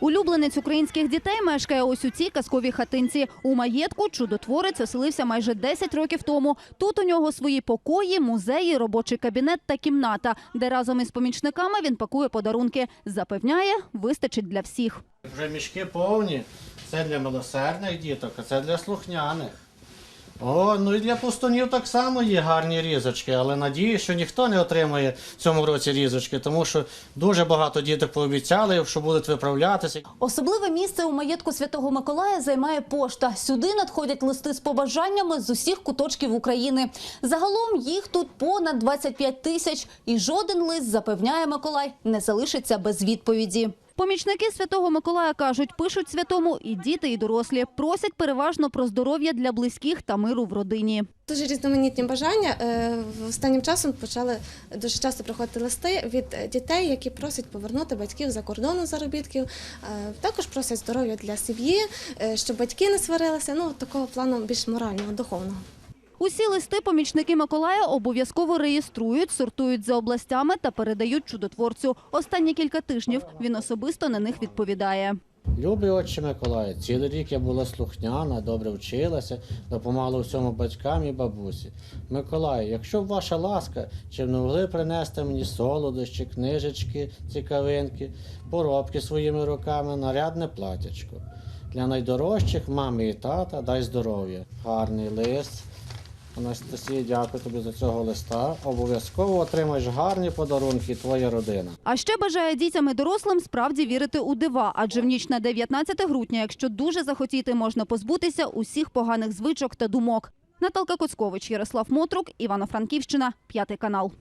Улюбленець українських дітей мешкає ось у цій казковій хатинці. У маєтку чудотворець оселився майже 10 років тому. Тут у нього свої покої, музеї, робочий кабінет та кімната, де разом із помічниками він пакує подарунки. Запевняє, вистачить для всіх. Вже мішки повні. Це для милосердних діток, а це для слухняних. О, ну і для пустунів так само є гарні різочки, але надію, що ніхто не отримає в цьому році різочки, тому що дуже багато діток пообіцяли, що будуть виправлятися. Особливе місце у маєтку Святого Миколая займає пошта. Сюди надходять листи з побажаннями з усіх куточків України. Загалом їх тут понад 25 тисяч, і жоден лист, запевняє Миколай, не залишиться без відповіді. Помічники Святого Миколая кажуть, пишуть святому і діти, і дорослі. Просять переважно про здоров'я для близьких та миру в родині. Дуже різноманітні бажання. Е, Останнім часом почали дуже часто приходити листи від дітей, які просять повернути батьків за кордону заробітків. Е, Також просять здоров'я для сім'ї, е, щоб батьки не сварилися. Ну такого плану більш морального, духовного. Усі листи помічники Миколая обов'язково реєструють, сортують за областями та передають чудотворцю. Останні кілька тижнів він особисто на них відповідає. Любий отче Миколай, цілий рік я була слухняна, добре вчилася, допомагала всьому батькам і бабусі. Миколай, якщо б ваша ласка, чи не могли принести мені солодощі, книжечки, цікавинки, поробки своїми руками, нарядне платячко. Для найдорожчих мами і тата дай здоров'я. Гарний лист. Анастасія, дякую тобі за цього листа. Обов'язково отримаєш гарні подарунки, твоя родина. А ще бажає дітям і дорослим справді вірити у дива, адже в ніч на 19 грудня, якщо дуже захотіти, можна позбутися усіх поганих звичок та думок. Наталка Коцкович, Ярослав Мотрук, Івано-Франківщина, п'ятий канал.